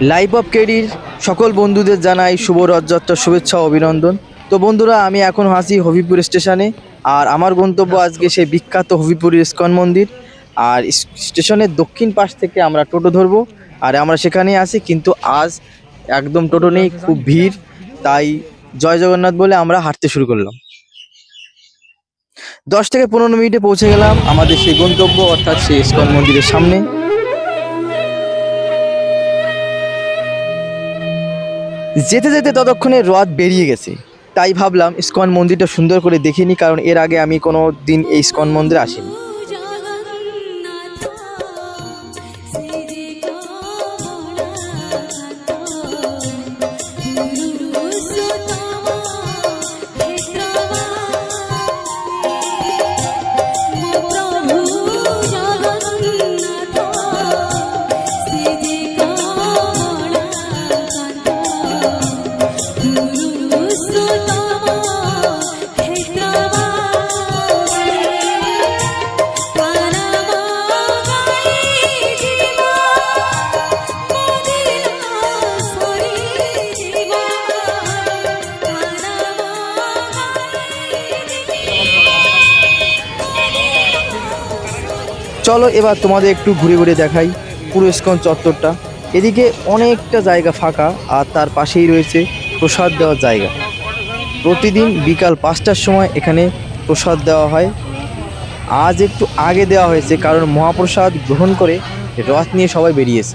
Life of কেরির সকল বন্ধুদের জানাই শুভ রথযাত্রার শুভেচ্ছা অভিনন্দন। তো বন্ধুরা, আমি এখন হাসি হবিপুর স্টেশনে, আর আমার গন্তব্য আজকে সেই বিখ্যাত হবিপুরের ইস্কন মন্দির। আর স্টেশনের দক্ষিণ পাশ থেকে আমরা টোটো ধরবো, আর আমরা সেখানেই আছি, কিন্তু আজ একদম টোটো নেই, খুব ভিড়। তাই জয় জগন্নাথ বলে আমরা হাঁটতে শুরু করলাম। দশ থেকে পনেরো মিনিটে পৌঁছে গেলাম আমাদের সেই গন্তব্য, অর্থাৎ সেই ইস্কন মন্দিরের সামনে। যেতে যেতে ততক্ষণে রথ বেরিয়ে গেছে। তাই ভাবলাম ইস্কন মন্দিরটা সুন্দর করে দেখিনি, কারণ এর আগে আমি কোনো দিন এই ইস্কন মন্দিরে আসিনি। চলো, এবার তোমাদের একটু ঘুরে ঘুরে দেখাই পুরো চত্বরটা। এদিকে অনেকটা জায়গা ফাঁকা, আর তার পাশেই রয়েছে প্রসাদ দেওয়ার জায়গা। প্রতিদিন বিকাল পাঁচটার সময় এখানে প্রসাদ দেওয়া হয়। আজ একটু আগে দেওয়া হয়েছে, কারণ মহাপ্রসাদ গ্রহণ করে রথ নিয়ে সবাই বেরিয়েছে।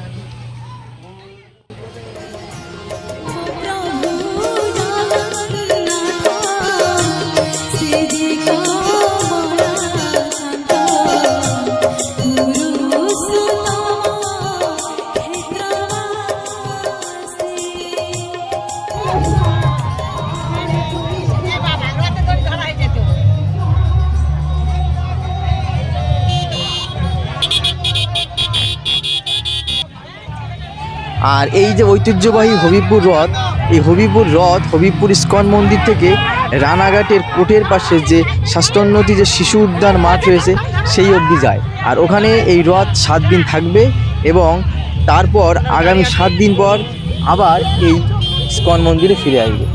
আর এই যে ঐতিহ্যবাহী হবিবপুর রথ এই হবিপুর রথ হবিপুর ইস্কন মন্দির থেকে রানাঘাটের কোটের পাশে যে স্বাস্থ্যোন্নতি যে শিশু উদ্যান মাঠ রয়েছে সেই অবধি যায় আর ওখানে এই রথ সাত দিন থাকবে এবং তারপর আগামী সাত দিন পর আবার এই ইস্কন মন্দিরে ফিরে আসবে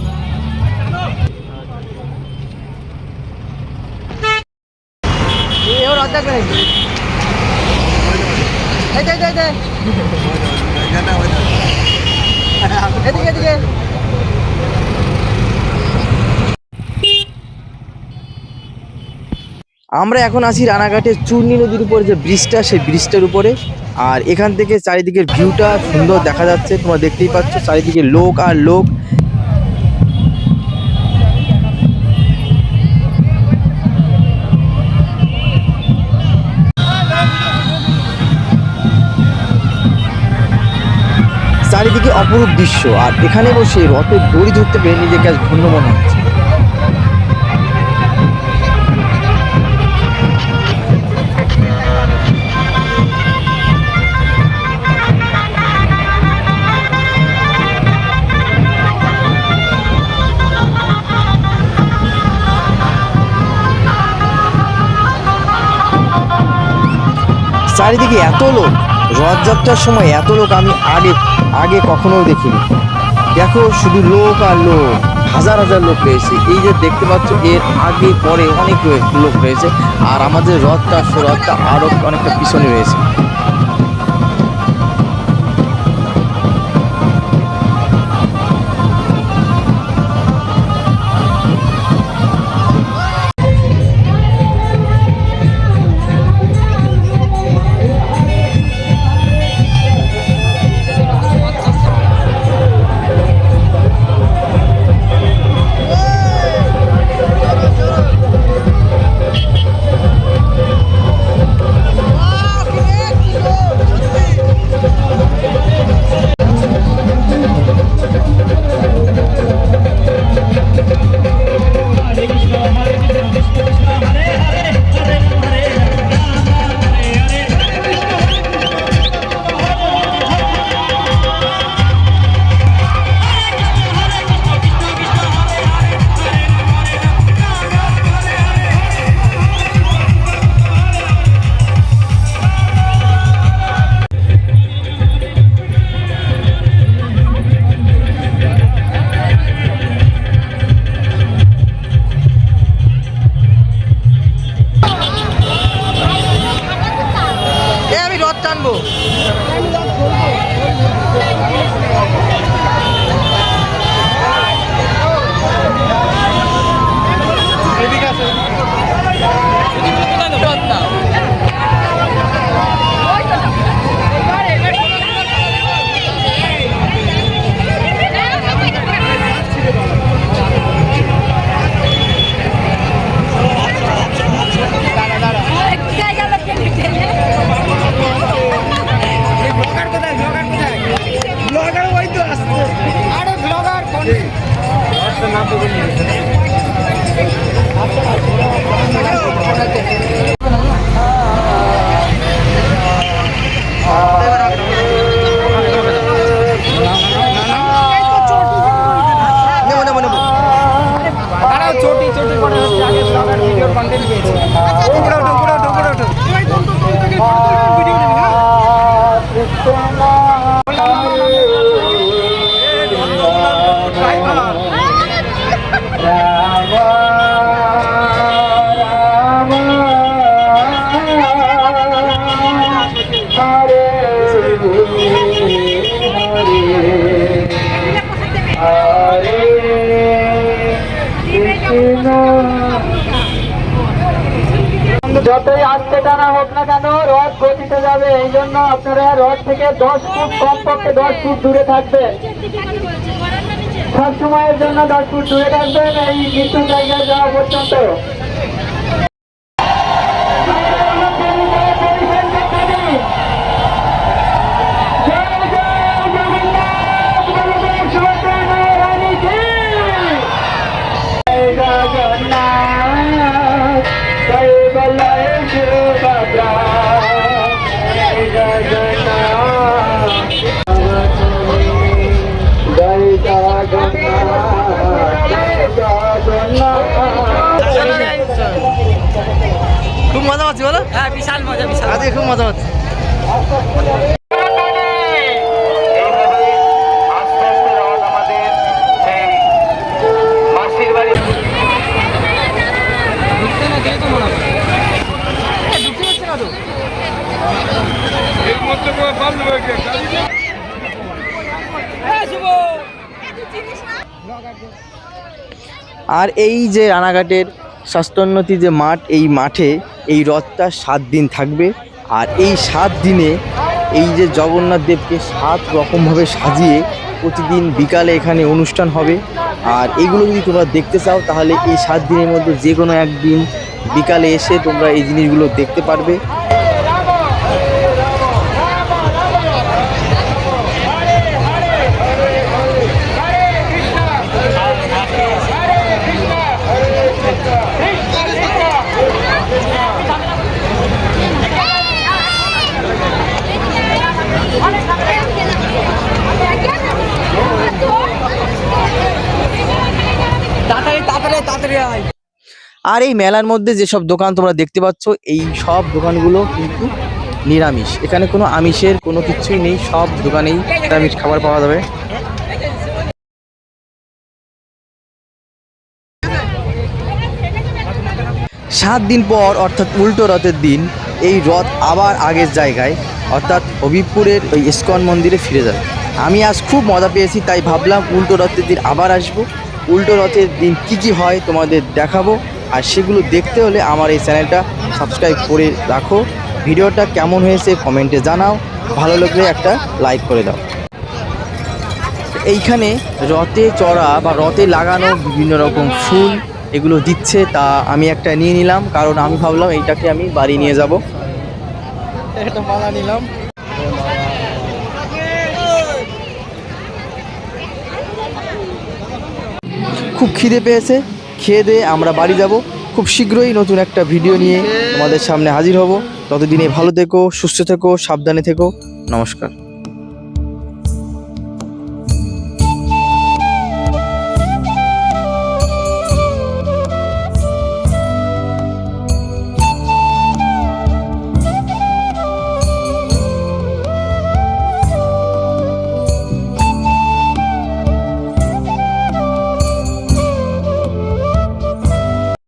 আমরা এখন আছি রানাঘাটের চূর্ণি নদীর উপরে যে ব্রিজটা, সেই ব্রিজটার উপরে। আর এখান থেকে চারিদিকের ভিউটা সুন্দর দেখা যাচ্ছে, তোমরা দেখতেই পাচ্ছ, চারিদিকে লোক আর লোক। চারিদিকে অপরূপ দৃশ্য, আর এখানে বসে রথের দড়ি ধরতে পেরে নিজেকে আজ ধন্য মনে হচ্ছে। চারিদিকে এত লোক রথযাত্রার সময় এত লোক আমি আগে আগে কখনো দেখিনি। দেখো শুধু লোক আর লোক, হাজার হাজার লোক রয়েছে। এই যে দেখতে পাচ্ছ, এর আগে, পরে অনেক লোক রয়েছে। আর আমাদের রথটা, সে রথটা আরও অনেকটা পিছনে রয়েছে। Um produto যতই আস্তে টানা হোক না কেন রথ গতিতে যাবে এই জন্য আপনারা রথ থেকে দশ ফুট কমপক্ষে দশ ফুট দূরে থাকবেন সব সময়ের জন্য দশ ফুট দূরে থাকবেন এই মৃত্যু জায়গায় যাওয়া পর্যন্ত জয় মজা পাচ্ছি বলো। হ্যাঁ বিশাল মজা বিশাল আজকে খুব মজা পাচ্ছি। আর এই যে রানাঘাটের স্বাস্থ্যোন্নতি যে মাঠ এই মাঠে এই রথটা সাত দিন থাকবে। আর এই সাত দিনে এই যে জগন্নাথ দেবকে সাত রকমভাবে সাজিয়ে প্রতিদিন বিকালে এখানে অনুষ্ঠান হবে। আর এইগুলো যদি তোমরা দেখতে চাও, তাহলে এই সাত দিনের মধ্যে যে কোনো একদিন বিকালে এসে তোমরা এই জিনিসগুলো দেখতে পারবে। আর এই মেলার মধ্যে যেসব দোকান তোমরা দেখতে পাচ্ছ, এই সব দোকানগুলো কিন্তু নিরামিষ। এখানে কোনো আমিষের কোনো কিছুই নেই, সব দোকানেই নিরামিষ খাবার পাওয়া যাবে। সাত দিন পর, অর্থাৎ উল্টো রথের দিন, এই রথ আবার আগের জায়গায়, অর্থাৎ হবিবপুরের ওই ইস্কন মন্দিরে ফিরে যাবে। আমি আজ খুব মজা পেয়েছি, তাই ভাবলাম উল্টো রথের দিন আবার আসব। উল্টো রথের দিন কি কি হয় তোমাদের দেখাবো। আর সেগুলো দেখতে হলে আমার এই চ্যানেলটা সাবস্ক্রাইব করে রাখো। ভিডিওটা কেমন হয়েছে কমেন্টে জানাও। ভালো লাগলে একটা লাইক করে দাও। এইখানে রথে চড়া বা রথে লাগানো বিভিন্ন রকম ফুল এগুলো দিচ্ছে তা আমি একটা নিয়ে নিলাম। কারণ আমি ভাবলাম এইটাকে আমি বাড়ি নিয়ে যাব। একটা মালা নিলাম। খুব খিদে পেয়েছে। খেয়ে দিয়ে আমরা বাড়ি যাব। খুব শীঘ্রই নতুন একটা ভিডিও নিয়ে তোমাদের সামনে হাজির হব। ততদিনে ভালো থেকো, সুস্থ থেকো, সাবধানে থেকো। নমস্কার।